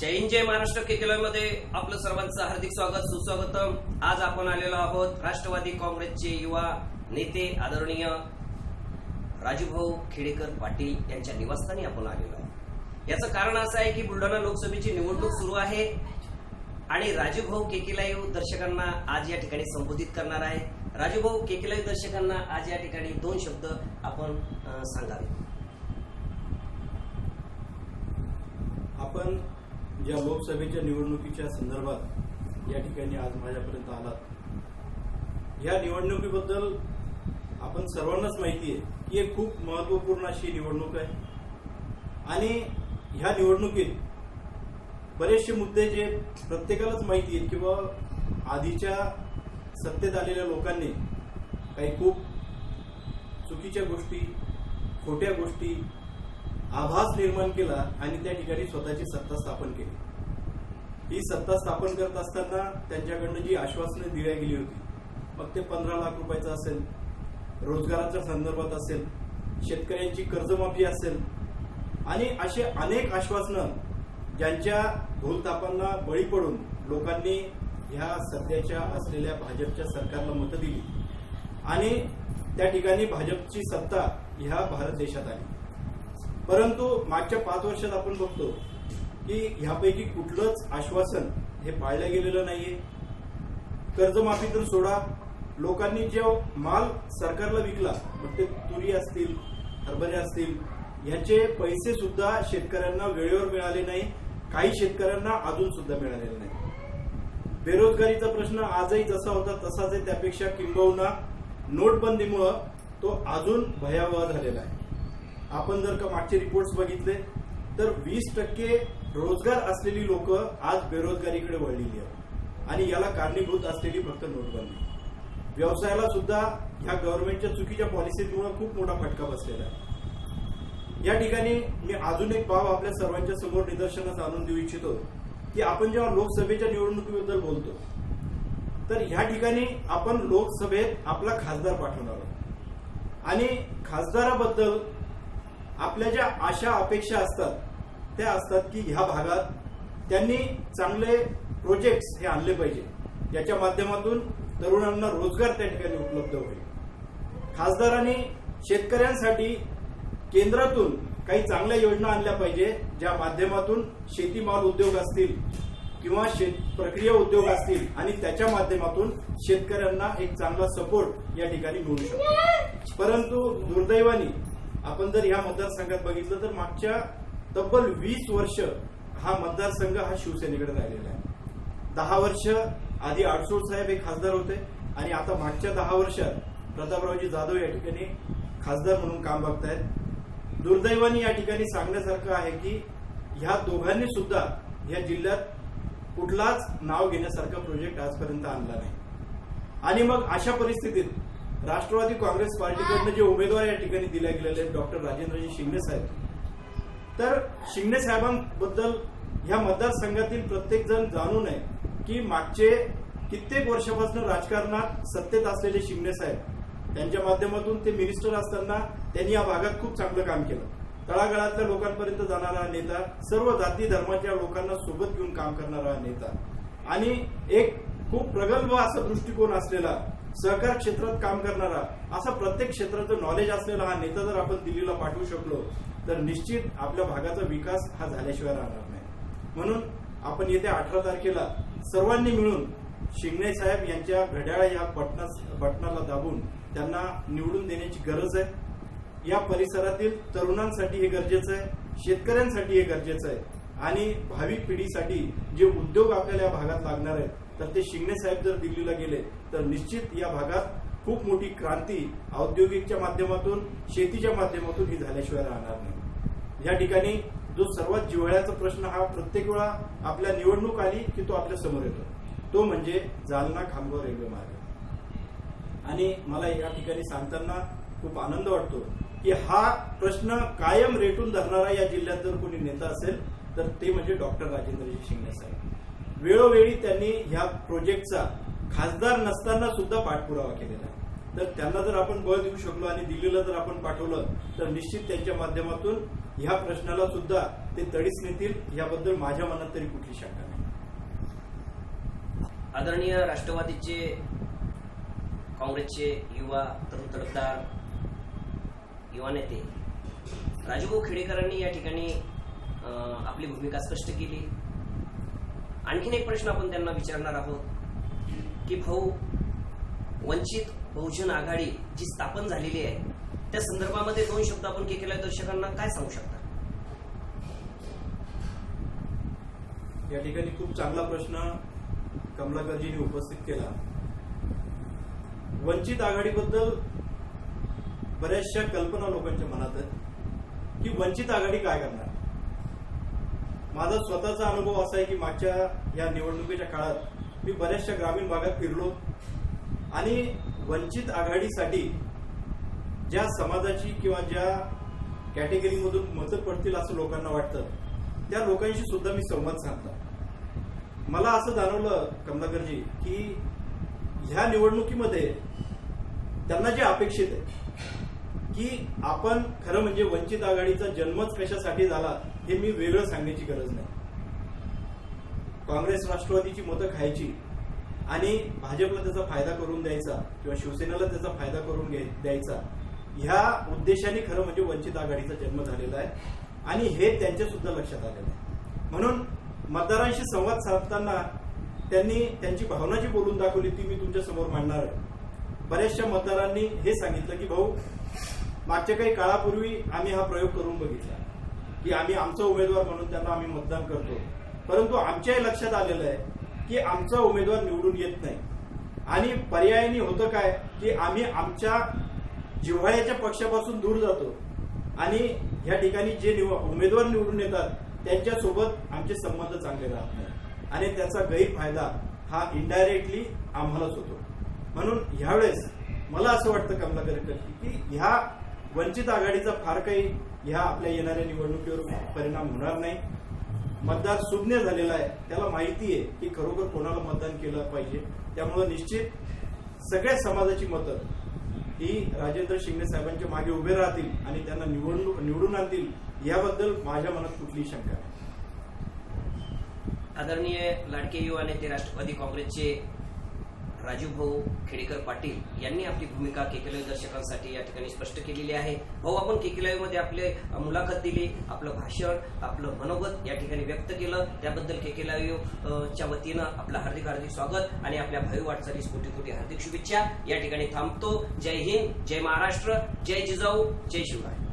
जय हिंद जय महाराष्ट्र. के मध्ये आपलं सर्वांचं हार्दिक स्वागत सुस्वागतम. आज आपण आलेलो आहोत राष्ट्रवादी काँग्रेसचे युवा नेते आदरणीय राजूभाऊ खेडेकर पाटील यांच्या निवासस्थानी आपण आलेलो आहोत. याचं कारण असं आहे की बुलढाणा लोकसभेची निवडणूक सुरू आहे आणि राजूभाऊ केकेलाईव दर्शकांना आज या ठिकाणी संबोधित करणार आहे. राजूभाऊ केकेलाईव्ह दर्शकांना आज या ठिकाणी दोन शब्द आपण सांगावे. आपण ज्या लोकसभेच्या निवडणुकीच्या संदर्भात या ठिकाणी आज माझ्यापर्यंत आलात. या निवडणुकीबद्दल आपण सर्वांनाच माहिती आहे की एक खूप महत्त्वपूर्ण अशी निवडणूक आहे. आणि ह्या निवडणुकीत बरेचसे मुद्दे जे प्रत्येकालाच माहिती आहेत किंवा आधीच्या सत्तेत आलेल्या लोकांनी काही खूप चुकीच्या गोष्टी खोट्या गोष्टी आभास निर्माण केला आणि त्या ठिकाणी स्वतःची सत्ता स्थापन केली. ही सत्ता स्थापन करत असताना त्यांच्याकडनं जी आश्वासनं दिल्या गेली होती मग ते पंधरा लाख रुपयाचं असेल रोजगाराच्या संदर्भात असेल शेतकऱ्यांची कर्जमाफी असेल आणि असे अनेक आश्वासनं ज्यांच्या भूलतापांना बळी पडून लोकांनी ह्या सध्याच्या असलेल्या भाजपच्या सरकारला मतं दिली. आणि त्या ठिकाणी भाजपची सत्ता ह्या भारत देशात आली. परंतु मागच्या पाच वर्षात आपण बघतो की ह्यापैकी कुठलंच आश्वासन हे पाळलं गेलेलं नाहीये. कर्जमाफी तर सोडा. लोकांनी जो माल सरकारला विकला मग ते तुरी असतील हरभरे असतील ह्याचे पैसे सुद्धा शेतकऱ्यांना वेळेवर मिळाले नाही. काही शेतकऱ्यांना अजून सुद्धा मिळालेले नाही. बेरोजगारीचा प्रश्न आजही जसा होता तसाच आहे. त्यापेक्षा किंबहुना नोटबंदीमुळं तो अजून भयावह झालेला आहे. आपण जर का मागचे रिपोर्ट्स बघितले तर वीस टक्के रोजगार असलेली लोक आज बेरोजगारीकडे वळलेली आहेत. आणि याला कारणीभूत असलेली फक्त नोटबंदी. व्यवसायाला सुद्धा ह्या गव्हर्नमेंटच्या चुकीच्या पॉलिसीमुळे खूप मोठा फटका बसलेला आहे. या ठिकाणी मी अजून एक बाब आपल्या सर्वांच्या समोर निदर्शनास आणून देऊ इच्छितो की आपण जेव्हा लोकसभेच्या निवडणुकीबद्दल बोलतो तर ह्या ठिकाणी आपण लोकसभेत आपला खासदार पाठवणार आहोत. आणि खासदाराबद्दल आपल्या ज्या आशा अपेक्षा असतात त्या असतात की ह्या भागात त्यांनी चांगले प्रोजेक्ट्स हे आणले पाहिजे. याच्या माध्यमातून तरुणांना रोजगार त्या ठिकाणी उपलब्ध होईल. खासदारांनी शेतकऱ्यांसाठी केंद्रातून काही चांगल्या योजना आणल्या पाहिजे ज्या माध्यमातून शेतीमाल उद्योग असतील किंवा शेत प्रक्रिया उद्योग असतील आणि त्याच्या माध्यमातून शेतकऱ्यांना एक चांगला सपोर्ट या ठिकाणी मिळू शकतो. परंतु दुर्दैवानी आपण जर ह्या मतदारसंघात बघितलं तर मागच्या तब्बल वीस वर्ष हा मतदारसंघ हा शिवसेनेकडे राहिलेला आहे. दहा वर्ष आधी आडसोड साहेब हे खासदार होते आणि आता मागच्या दहा वर्षात प्रतापरावजी जाधव या ठिकाणी खासदार म्हणून काम बघतायत. दुर्दैवाने या ठिकाणी सांगण्यासारखं आहे की ह्या दोघांनी सुद्धा या जिल्ह्यात कुठलाच नाव घेण्यासारखा प्रोजेक्ट आजपर्यंत आणला नाही. आणि मग अशा परिस्थितीत राष्ट्रवादी काँग्रेस पार्टीकडनं जे उमेदवार या ठिकाणी दिल्या गेलेले आहेत डॉक्टर राजेंद्रजी शिंगणे साहेब. तर शिंगणे साहेबांबद्दल ह्या मतदारसंघातील प्रत्येक जण जाणून नये की मागचे कित्येक वर्षापासून राजकारणात सत्तेत असलेले शिंगणे साहेब त्यांच्या माध्यमातून ते मिनिस्टर असताना त्यांनी या भागात खूप चांगलं काम केलं. तळागाळातल्या लोकांपर्यंत जाणारा हा नेता सर्व जाती धर्माच्या लोकांना सोबत घेऊन काम करणारा हा नेता. आणि एक खूप प्रगल्भ असा दृष्टिकोन असलेला सहकार क्षेत्रात काम करणारा असा प्रत्येक क्षेत्राचं नॉलेज असलेला हा नेता जर आपण दिल्लीला पाठवू शकलो तर निश्चित आपल्या भागाचा विकास हा झाल्याशिवाय राहणार नाही. म्हणून आपण येत्या अठरा तारखेला सर्वांनी मिळून शिंगणे साहेब यांच्या घड्याळ या बटना बटनाला दाबून त्यांना निवडून देण्याची गरज आहे. या परिसरातील तरुणांसाठी हे गरजेचं आहे शेतकऱ्यांसाठी हे गरजेचं आहे आणि भावी पिढीसाठी जे उद्योग आपल्याला या भागात लागणार आहेत तर ते शिंगणे साहेब जर दिल्लीला गेले तर निश्चित या भागात खूप मोठी क्रांती औद्योगिकच्या माध्यमातून शेतीच्या माध्यमातून ही झाल्याशिवाय राहणार नाही. या ठिकाणी जो सर्वात जिव्हाळ्याचा प्रश्न हा प्रत्येक वेळा आपल्या निवडणूक आली की तो आपल्यासमोर येतो. तो म्हणजे जालना खामगाव रेल्वे मार्ग. आणि मला या ठिकाणी सांगताना खूप आनंद वाटतो की हा प्रश्न कायम रेटून धरणारा या जिल्ह्यात जर कोणी नेता असेल तर ते म्हणजे डॉक्टर राजेंद्रजी शिंगणे साहेब. वेळोवेळी त्यांनी ह्या प्रोजेक्टचा खासदार नसताना सुद्धा पाठपुरावा केलेला आहे. तर त्यांना जर आपण बळ देऊ शकलो आणि दिल्लीला जर आपण पाठवलं तर निश्चित त्यांच्या माध्यमातून ह्या प्रश्नाला सुद्धा ते तडीस नेतील याबद्दल माझ्या मनात तरी कुठली शंका नाही. आदरणीय राष्ट्रवादीचे काँग्रेसचे युवा तरुण तडफदार युवा नेते राजूभाऊ खेडेकरांनी या ठिकाणी आपली भूमिका स्पष्ट केली. आणखीन एक प्रश्न आपण त्यांना विचारणार आहोत की भाऊ वंचित बहुजन आघाडी जी स्थापन झालेली आहे त्या संदर्भामध्ये दोन शब्द आपण केलेल्या दर्शकांना काय सांगू शकता? या ठिकाणी खूप चांगला प्रश्न कमलाकरजींनी उपस्थित केला. वंचित आघाडीबद्दल बऱ्याचशा कल्पना लोकांच्या मनात आहेत की वंचित आघाडी काय करणार? माझा स्वतःचा अनुभव असा आहे की मागच्या या निवडणुकीच्या काळात मी बऱ्याचशा ग्रामीण भागात फिरलो. आणि वंचित आघाडीसाठी ज्या समाजाची किंवा ज्या कॅटेगरीमधून मतं पडतील असं लोकांना वाटतं त्या लोकांशी सुद्धा मी संवाद साधला. मला असं जाणवलं कमलाकरजी की ह्या निवडणुकीमध्ये त्यांना जे अपेक्षित आहे की आपण खरं म्हणजे वंचित आघाडीचा जन्मच कशासाठी झाला हे मी वेगळं सांगण्याची गरज नाही. काँग्रेस राष्ट्रवादीची मतं खायची आणि भाजपला त्याचा फायदा करून द्यायचा किंवा शिवसेनेला त्याचा फायदा करून द्यायचा ह्या उद्देशाने खरं म्हणजे वंचित आघाडीचा जन्म झालेला आहे आणि हे त्यांच्या सुद्धा लक्षात आलेलं आहे. म्हणून मतदारांशी संवाद साधताना त्यांनी त्यांची भावना जी बोलून दाखवली ती मी तुमच्यासमोर मांडणार आहे. बऱ्याचशा मतदारांनी हे सांगितलं की भाऊ मागच्या काही काळापूर्वी आम्ही हा प्रयोग करून बघितला की आम्ही आमचा उमेदवार म्हणून त्यांना आम्ही मतदान करतो. परंतु आमच्याही लक्षात आलेलं आहे की आमचा उमेदवार निवडून येत नाही. आणि पर्यायाने होतं काय की आम्ही आमच्या जिव्हाळ्याच्या पक्षापासून दूर जातो आणि ह्या ठिकाणी जे निव उमेदवार निवडून येतात त्यांच्यासोबत आमचे संबंध चांगले राहत नाही. आणि त्याचा गैरफायदा हा इनडायरेक्टली आम्हालाच होतो. म्हणून ह्यावेळेस मला असं वाटतं कमलाकर की ह्या वंचित आघाडीचा फार काही ह्या आपल्या येणाऱ्या निवडणुकीवर परिणाम होणार नाही. मतदार सुज्ञ झालेला आहे. त्याला माहिती आहे की खरोखर कोणाला मतदान केलं पाहिजे. त्यामुळे निश्चित सगळ्या समाजाची मतं ही राजेंद्र शिंगणे साहेबांच्या मागे उभे राहतील आणि त्यांना निवडणूक निवडून आणतील याबद्दल माझ्या मनात कुठलीही शंका नाही. आदरणीय लाडके युवा नेते राष्ट्रवादी काँग्रेसचे राजीव भाऊ खेडेकर पाटील यांनी आपली भूमिका केकेलाईव्ह दर्शकांसाठी या ठिकाणी स्पष्ट केलेली आहे. भाऊ आपण केकेलाईव्हमध्ये आपले मुलाखत दिली आपलं भाषण आपलं मनोगत या ठिकाणी व्यक्त केलं. त्याबद्दल केकेलाईव्ह च्या वतीनं आपलं हार्दिक हार्दिक स्वागत आणि आपल्या भावी वाटचालीस कोटी कोटी हार्दिक शुभेच्छा. या ठिकाणी थांबतो. जय हिंद जय महाराष्ट्र जय जिजाऊ जय शिवराय.